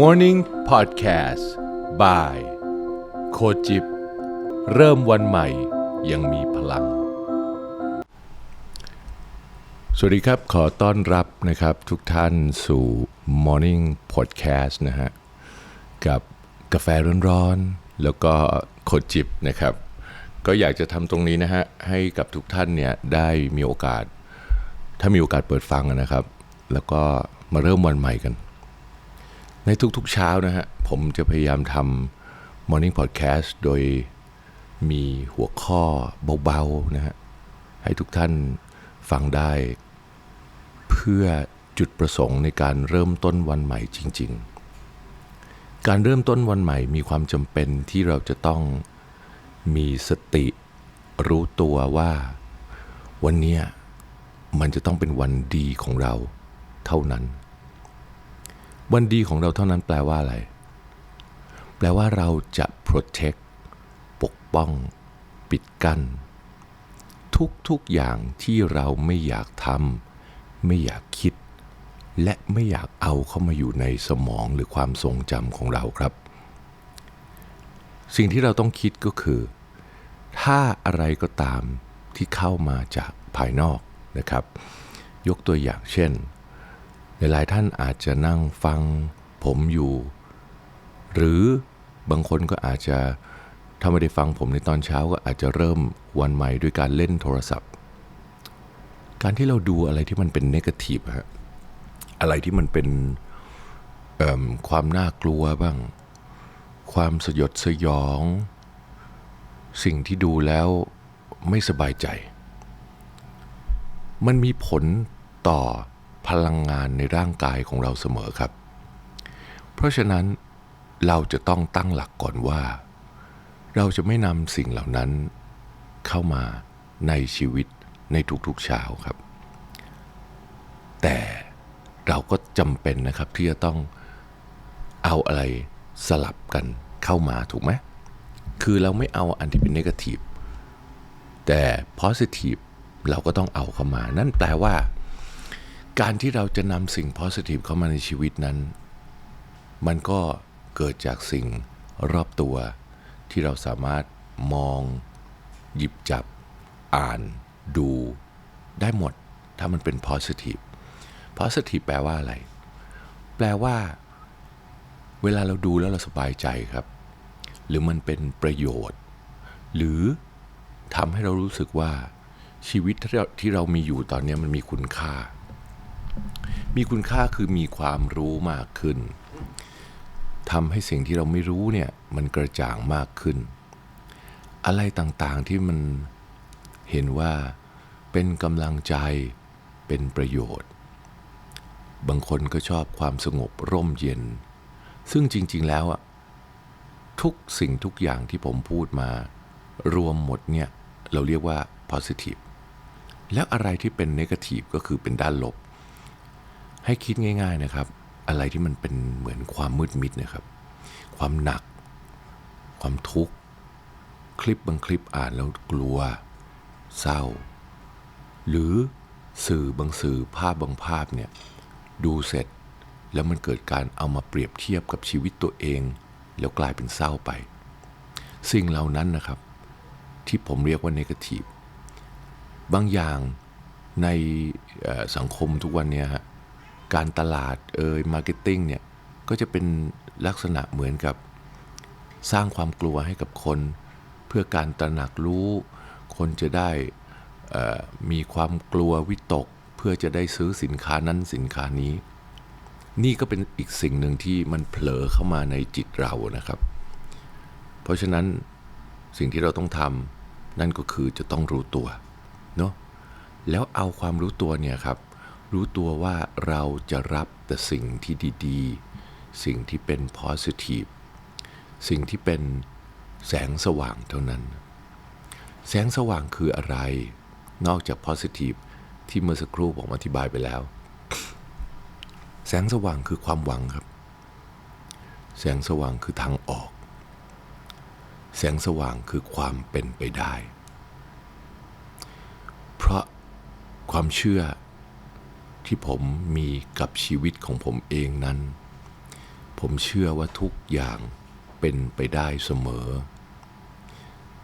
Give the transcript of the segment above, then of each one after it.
Morning Podcast by โคจิบ เริ่มวันใหม่ยังมีพลัง สวัสดีครับ ขอต้อนรับนะครับทุกท่านสู่ Morning Podcast นะฮะ กับกาแฟร้อนๆ แล้วก็โคจิบนะครับ ก็อยากจะทำตรงนี้นะฮะ ให้กับทุกท่านเนี่ยได้มีโอกาส ถ้ามีโอกาสเปิดฟังนะครับ แล้วก็มาเริ่มวันใหม่กัน ในทุกๆเช้านะฮะ ผมจะพยายามทำ Morning Podcast โดยมีหัวข้อเบาๆนะฮะ ให้ทุกท่านฟังได้ เพื่อจุดประสงค์ในการเริ่มต้นวันใหม่จริง ๆ การเริ่มต้นวันใหม่มีความจำเป็นที่เราจะต้องมีสติรู้ตัวว่า วันนี้มันจะต้องเป็นวันดีของเราเท่านั้น วันดีของเราเท่านั้นแปลว่าอะไร แปลว่าเราจะ protect ปกป้อง ปิดกั้นทุกๆอย่างที่เราไม่อยากทำไม่อยากคิด และไม่อยากเอาเข้ามาอยู่ในสมองหรือความทรงจำของเราครับ สิ่งที่เราต้องคิดก็คือ ถ้าอะไรก็ตามที่เข้ามาจากภายนอกนะครับ ยกตัวอย่างเช่น หลายๆท่านอาจจะนั่งฟังผมอยู่ หรือบางคนก็อาจจะถ้าไม่ได้ฟังผมในตอนเช้าก็อาจจะเริ่มวันใหม่ด้วยการเล่นโทรศัพท์ การที่เราดูอะไรที่มันเป็นเนกาทีฟฮะอะไรที่มันเป็นความน่ากลัวบ้าง ความสยดสยอง สิ่งที่ดูแล้วไม่สบายใจ มันมีผลต่อ พลังงานในร่างกายของเราเสมอครับ เพราะฉะนั้นเราจะต้องตั้งหลักก่อนว่า เราจะไม่นำสิ่งเหล่านั้น เข้ามาในชีวิตในทุกๆเช้าครับ แต่เราก็จำเป็นนะครับที่จะต้องเอาอะไรสลับกันเข้ามาถูกไหมคือเราไม่เอาอันที่เป็นนกาทีฟแต่ positive เราก็ต้องเอาเข้ามา นั่นแปลว่า การที่เราจะนำสิ่ง positive เข้ามาในชีวิตนั้น มันก็เกิดจากสิ่งรอบตัว ที่เราสามารถมอง หยิบจับ อ่าน ดู ได้หมด ถ้ามันเป็น positive positive แปลว่าอะไร แปลว่า เวลาเราดูแล้วเราสบายใจครับ หรือมันเป็นประโยชน์ หรือทำให้เรารู้สึกว่าชีวิตที่เราที่เรามีอยู่ตอนนี้มันมีคุณค่า มีคุณค่าคือมีความรู้มากขึ้นทำให้สิ่งที่เราไม่รู้เนี่ยมันกระจ่างมากขึ้น อะไรต่างๆที่มันเห็นว่าเป็นกำลังใจเป็นประโยชน์ บางคนก็ชอบความสงบร่มเย็น ซึ่งจริงๆแล้วอะทุกสิ่งทุกอย่างที่ผมพูดมา รวมหมดเนี่ยเราเรียกว่า positive แล้วอะไรที่เป็น negative ก็คือเป็นด้านลบ ให้คิดง่าย ๆนะครับ อะไรที่มันเป็นเหมือนความมืดมิดนะครับ ความหนัก ความทุกข์ คลิปบางคลิปอ่านแล้วกลัว เศร้า หรือสื่อบางสื่อภาพบางภาพเนี่ยดูเสร็จแล้วมันเกิดการเอามาเปรียบเทียบกับชีวิตตัวเอง แล้วกลายเป็นเศร้าไป สิ่งเหล่านั้นนะครับ ที่ผมเรียกว่าเนกาทีฟบางอย่างในสังคมทุกวันเนี้ยฮะ การตลาดเอ่ยมาร์เก็ตติ้งเนี่ย ก็จะเป็นลักษณะเหมือนกับสร้างความกลัวให้กับคน เพื่อการตระหนักรู้ คนจะได้มีความกลัววิตก เพื่อจะได้ซื้อสินค้านั้นสินค้านี้ นี่ก็เป็นอีกสิ่งหนึ่งที่มันเผลอเข้ามาในจิตเรานะครับ เพราะฉะนั้นสิ่งที่เราต้องทำนั่นก็คือจะต้องรู้ตัวเนาะแล้วเอาความรู้ตัวเนี่ยครับ รู้ตัวว่าเราจะรับแต่สิ่งที่ดีๆ สิ่งที่เป็น positive สิ่งที่เป็นแสงสว่างเท่านั้น แสงสว่างคืออะไร นอกจาก positive ที่เมื่อสักครู่ผมอธิบายไปแล้ว แสงสว่างคือความหวังครับ แสงสว่างคือทางออก แสงสว่างคือความเป็นไปได้ เพราะความเชื่อ ที่ผมมีกับชีวิตของผมเองนั้น ผมเชื่อว่าทุกอย่างเป็นไปได้เสมอ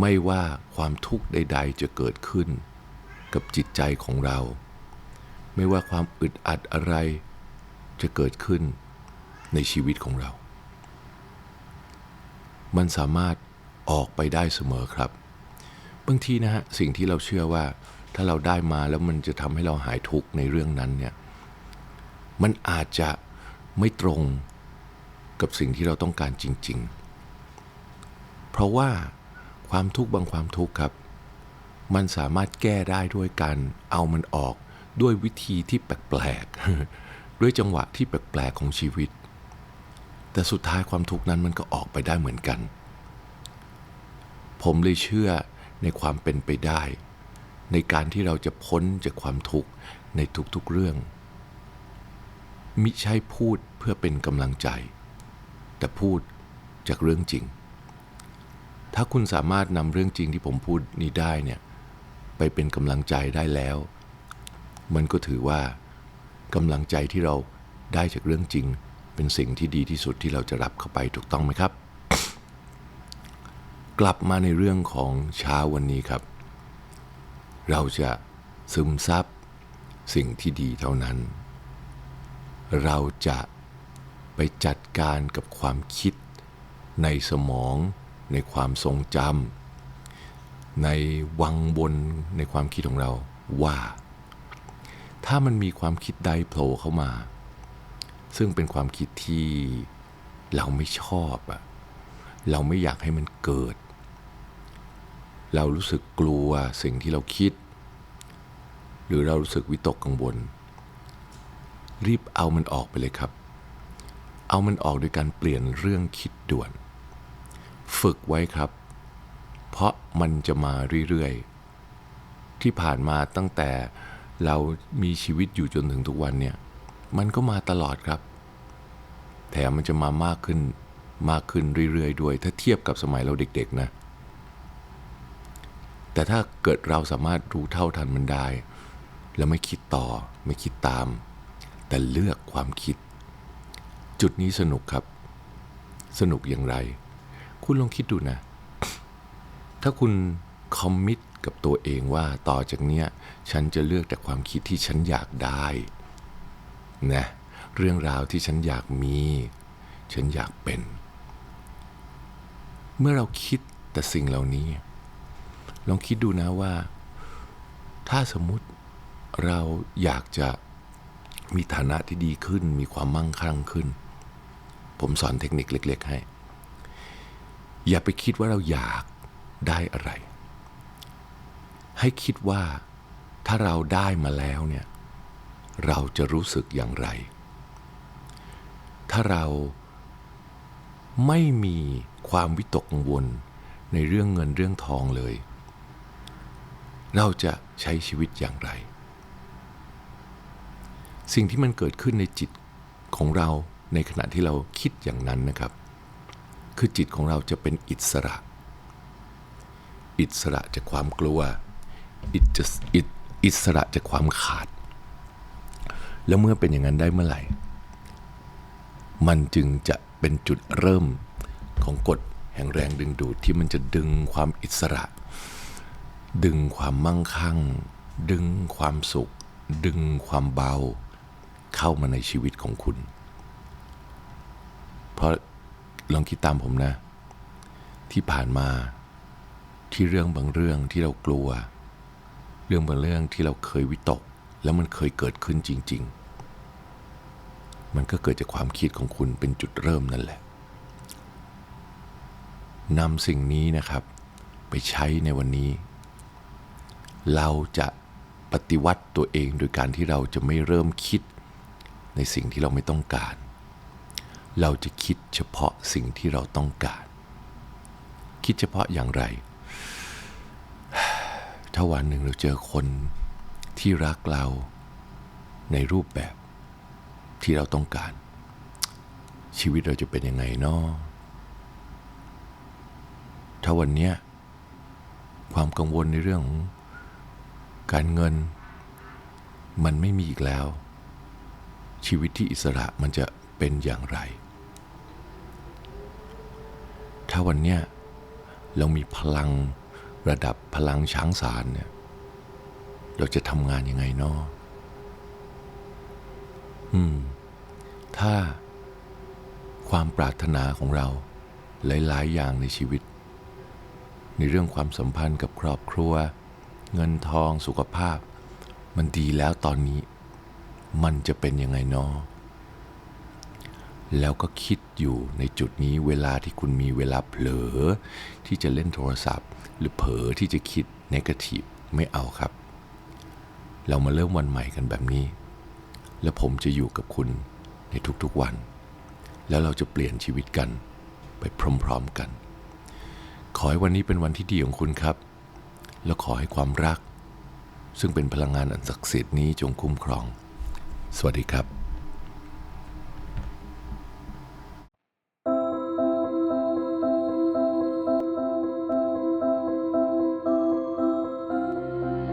ไม่ว่าความทุกข์ใด ๆ จะเกิดขึ้น กับจิตใจของเรา ไม่ว่าความอึดอัดอะไร จะเกิดขึ้นในชีวิตของเรา มันสามารถออกไปได้เสมอครับ บางทีนะฮะสิ่งที่เราเชื่อว่า ถ้าเราได้มาแล้วมันจะทำให้เราหายทุกข์ในเรื่องนั้นเนี่ยมันอาจจะไม่ตรงกับสิ่งที่เราต้องการจริง ๆ เพราะว่าความทุกข์บางความทุกข์ครับ มันสามารถแก้ได้ด้วยการเอามันออกด้วยวิธีที่แปลกๆ ด้วยจังหวะที่แปลกๆของชีวิต แต่สุดท้ายความทุกข์นั้นมันก็ออกไปได้เหมือนกัน ผมเลยเชื่อในความเป็นไปได้ ในการที่เราจะพ้นจากความทุกข์ในทุกๆเรื่อง มิใช่พูดเพื่อเป็นกำลังใจ แต่พูดจากเรื่องจริง ถ้าคุณสามารถนำเรื่องจริงที่ผมพูดนี้ได้เนี่ยไปเป็นกำลังใจได้แล้ว มันก็ถือว่ากำลังใจที่เราได้จากเรื่องจริง เป็นสิ่งที่ดีที่สุดที่เราจะรับเข้าไปถูกต้องไหมครับ กลับมาในเรื่องของเช้าวันนี้ครับ เราจะซึมซับสิ่งที่ดีเท่านั้น เราจะไปจัดการกับความคิดในสมองในความทรงจำในวังบนในความคิดของเราว่า ถ้ามันมีความคิดใดโผล่เข้ามา ซึ่งเป็นความคิดที่เราไม่ชอบอะเราไม่อยากให้มันเกิด เรารู้สึกกลัวสิ่งที่เราคิด หรือเรารู้สึกวิตกกังวล รีบเอามันออกไปเลยครับ เอามันออกโดยการเปลี่ยนเรื่องคิดด่วน ฝึกไว้ครับ เพราะมันจะมาเรื่อยๆ ที่ผ่านมาตั้งแต่เรามีชีวิตอยู่จนถึงทุกวันเนี่ย มันก็มาตลอดครับ แถมมันจะมามากขึ้นมากขึ้นเรื่อยๆ ด้วย ถ้าเทียบกับสมัยเราเด็กๆนะ แต่ถ้าเกิดเราสามารถรู้เท่าทันมันได้ แล้วไม่คิดต่อไม่คิดตาม แต่เลือกความคิด จุดนี้สนุกครับ สนุกอย่างไร คุณลองคิดดูนะ ถ้าคุณคอมมิตกับตัวเองว่าต่อจากเนี้ยฉันจะเลือกแต่ความคิดที่ฉันอยากได้นะเรื่องราวที่ฉันอยากมี ฉันอยากเป็น เมื่อเราคิดแต่สิ่งเหล่านี้ ลองคิดดูนะว่า ถ้าสมมุติเราอยากจะมีฐานะที่ดีขึ้น มีความมั่งคั่งขึ้น ผมสอนเทคนิคเล็ก ๆ ให้ อย่าไปคิดว่าเราอยากได้อะไร ให้คิดว่าถ้าเราได้มาแล้วเนี่ย เราจะรู้สึกอย่างไร ถ้าเราไม่มีความวิตกกังวลในเรื่องเงินเรื่องทองเลย เราจะใช้ชีวิตอย่างไร สิ่งที่มันเกิดขึ้นในจิตของเราในขณะที่เราคิดอย่างนั้นนะครับ คือจิตของเราจะเป็นอิสระ อิสระจากความกลัวอิจอิอิสระจากความขาด แล้วเมื่อเป็นอย่างนั้นได้เมื่อไหร่ มันจึงจะเป็นจุดเริ่มของกฎแห่งแรงดึงดูดที่มันจะดึงความอิสระ ดึงความมั่งคั่ง ดึงความสุข ดึงความเบา เข้ามาในชีวิตของคุณ เพราะลองคิดตามผมนะ ที่ผ่านมาที่เรื่องบางเรื่องที่เรากลัว เรื่องบางเรื่องที่เราเคยวิตก แล้วมันเคยเกิดขึ้นจริง ๆ มันก็เกิดจากความคิดของคุณเป็นจุดเริ่มนั่นแหละนำสิ่งนี้นะครับ ไปใช้ในวันนี้ เราจะปฏิวัติตัวเองโดยการที่เราจะไม่เริ่มคิดในสิ่งที่เราไม่ต้องการ เราจะคิดเฉพาะสิ่งที่เราต้องการ คิดเฉพาะอย่างไร ถ้าวันหนึ่งเราเจอคนที่รักเราในรูปแบบที่เราต้องการ ชีวิตเราจะเป็นยังไงเนาะถ้าวันเนี้ยความกังวลในเรื่องของ การเงิน มันไม่มีอีกแล้ว ชีวิตที่อิสระมันจะเป็นอย่างไร ถ้าวันเนี้ยเรามีพลังระดับพลังช้างสารเนี่ยเราจะทำงานยังไงเนาะอืม ถ้าความปรารถนาของเราหลาย ๆ อย่างในชีวิต ในเรื่องความสัมพันธ์กับครอบครัว เงินทองสุขภาพ มันดีแล้วตอนนี้ มันจะเป็นยังไงเนาะแล้วก็คิดอยู่ในจุดนี้เวลาที่คุณมีเวลาเผลอ ที่จะเล่นโทรศัพท์ หรือเผลอที่จะคิดนกาทีฟไม่เอาครับ เรามาเริ่มวันใหม่กันแบบนี้ แล้วผมจะอยู่กับคุณในทุกๆวัน แล้วเราจะเปลี่ยนชีวิตกัน ไปพร้อมๆกัน ขอให้วันนี้เป็นวันที่ดีของคุณครับ และขอให้ความรัก ซึ่งเป็นพลังงานอันศักดิ์สิทธิ์นี้จงคุ้มครอง สวัสดีครับ